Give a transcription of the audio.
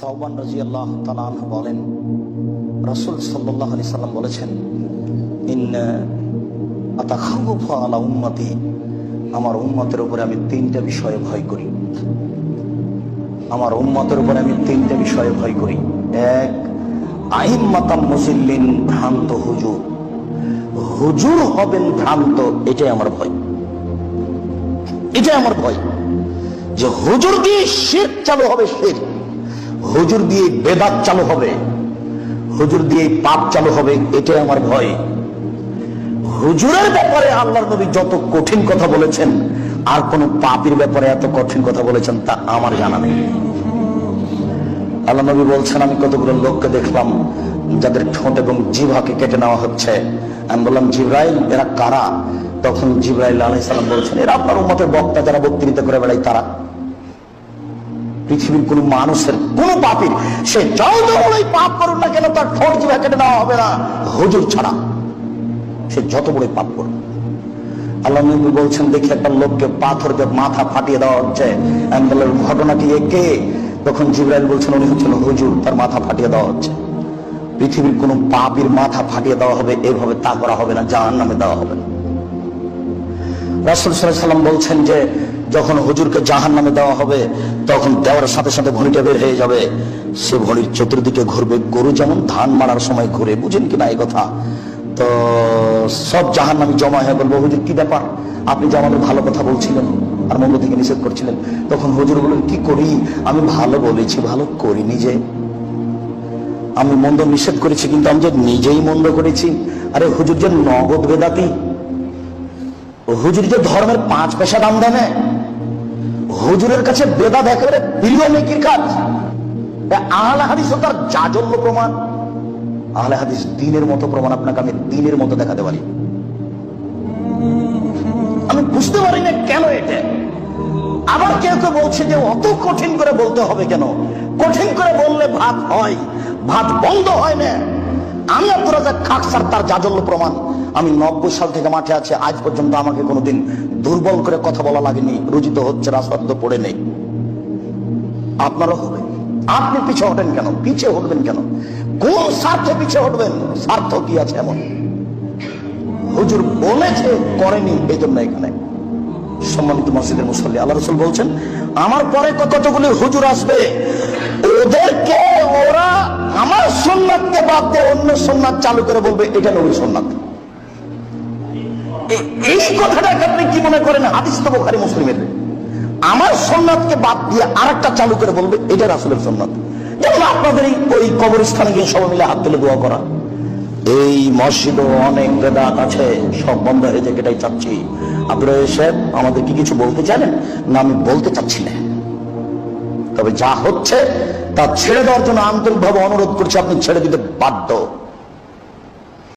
সাউবান রাজি আল্লাহ তালান বলেন, রসুল সাল্লাহ আলি সাল্লাম বলেছেন ইন আলা উম্মতি আমার উম্মতের উপরে আমি তিনটা বিষয়ে ভয় করি। আমার উম্মতের উপরে আমি তিনটা বিষয়ে ভয় করি। এক আহিম্মাতাম মুসিল্লিন ভ্রান্ত হুজুর। হুজুর হবেন ভ্রান্ত, এটাই আমার ভয়। এটাই আমার ভয়। যে হুজুর দিয়ে শের চালু হবে শের। হুজুর দিয়ে বেদাত চালু হবে। হুজুর দিয়ে পাপ চালু হবে, এটাই আমার ভয়। হুজুরের ব্যাপারে আল্লাহর নবী যত কঠিন কথা বলেছেন, আর কোন পাপের ব্যাপারে এত কঠিন কথা বলেছেন, তা আমার জানা নেই। আল্লাহ নবী বলছেন, আমি কতগুলো লোককে দেখলাম, যাদের ঠোঁট এবং জিভাকে কেটে নেওয়া হচ্ছে। আমি বললাম, জিব্রাইল, এরা কারা? তখন জিব্রাইল আলাই সালাম বলছেন, এরা আপনার উম্মতের বক্তা, যারা বক্তৃতা করে বেড়ায় তারা। পৃথিবীর কোন মানুষের, কোন পাপের। সে যত বড়ই পাপ করুন না কেন, তার ঠোঁট জিভা কেটে নেওয়া হবে না। হুজুর ছাড়া সে যত বড়ই পাপ করুন আল্লাহ নবী বলছেন, দেখি একটা লোককে পাথর দিয়ে মাথা ফাটিয়ে দেওয়া হচ্ছে। ঘটনাটি একে। তখন জিব্রাইল বলছেন, উনি হচ্ছেন হুজুর, তার মাথা ফাটিয়ে দেওয়া হচ্ছে। পৃথিবীর কোন পাপের মাথা ফাটিয়ে দেওয়া হবে, এভাবে তা করা হবে না জাহান নামে দেওয়া হবে না। রাসুল সাল্লাম বলছেন যে যখন হুজুরকে জাহান নামে দেওয়া হবে, তখন দেওয়ার সাথে সাথে ভনিটা বের হয়ে যাবে। সে ভনির চতুর্দিকে ঘুরবে, গরু যেমন ধান মারার সময় ঘুরে, বুঝেন কিনা এই কথা? তো সব জাহান নামে জমা হয়ে বলব হুজুর কি ব্যাপার? আপনি যে আমাদের ভালো কথা বলছিলেন আর মন্দ থেকে নিষেধ করছিলেন, তখন হুজুর বললেন কি করি? আমি ভালো বলেছি, ভালো করি নিজে আমি মন্দ নিষেধ করেছি, কিন্তু আমি যে নিজেই মন্দ করেছি, আরে হুজুর যে নগদ বেদাতি হুজুর যে ধর্মের পাঁচ পয়সা দাম দেয় হুজুরের কাছে বেদাত একেবারে প্রিয় নেকির কাজ। আহলে হাদিস তার জাজল্য প্রমাণ। আহলে হাদিস দিনের মতো প্রমাণ আপনাকে আমি দিনের মতো দেখাতে পারি। আমি বুঝতে পারি না কেন এটা। আবার কেউ কেউ বলছে যে অত কঠিন করে বলতে হবে কেন? কঠিন করে বললে ভাত হয়, ভাত বন্ধ হয় না। আমি আব্দুল রাজাক খাক স্যার, তার জাজল্য প্রমাণ। আমি নব্বই সাল থেকে মাঠে আছে, আজ পর্যন্ত আমাকে কোনোদিন দুর্বল করে কথা বলা লাগেনি, রুজিত হচ্ছে রাজপাদ্য পড়ে নেই। আপনারও হবে। আপনি পিছে হটেন কেন? পিছে হটবেন কেন? কোন স্বার্থে পিছে হটবেন? স্বার্থ কি আছে এমন? হুজুর বলেছে, করেনি এই জন্য এখানে। সম্মানিত মসজিদের মুসল্লি, আল্লাহ রসুল বলছেন, আমার পরে কতগুলি হুজুর আসবে? ওদেরকে ওরা আমার সোননাথকে বাদ দিয়ে অন্য সোননাথ চালু করে বলবে, এটা নবীর সোননাথ এই কথাটাকে আপনি কি মনে করেন? হাদিস তো বোখারি, মুসলিমের। আমার সোননাথকে বাদ দিয়ে আরেকটা চালু করে বলবে, এটা রাসুলের সোননাথ যেমন আপনাদের ওই কবরস্থানে গিয়ে সবাই মিলে হাত তুলে দোয়া করা। এই মসজিদও অনেক বেদাত আছে, সব বন্ধ হয়ে যায়, এটাই চাচ্ছি। আপনারা সাহেব আমাদের কি কিছু বলতে জানেন না, আমি বলতে চাচ্ছি না। তবে যা হচ্ছে তা ছেড়ে দেওয়ার জন্য আন্তরিকভাবে অনুরোধ করছি আপনি ছেড়ে দিতে বাধ্য।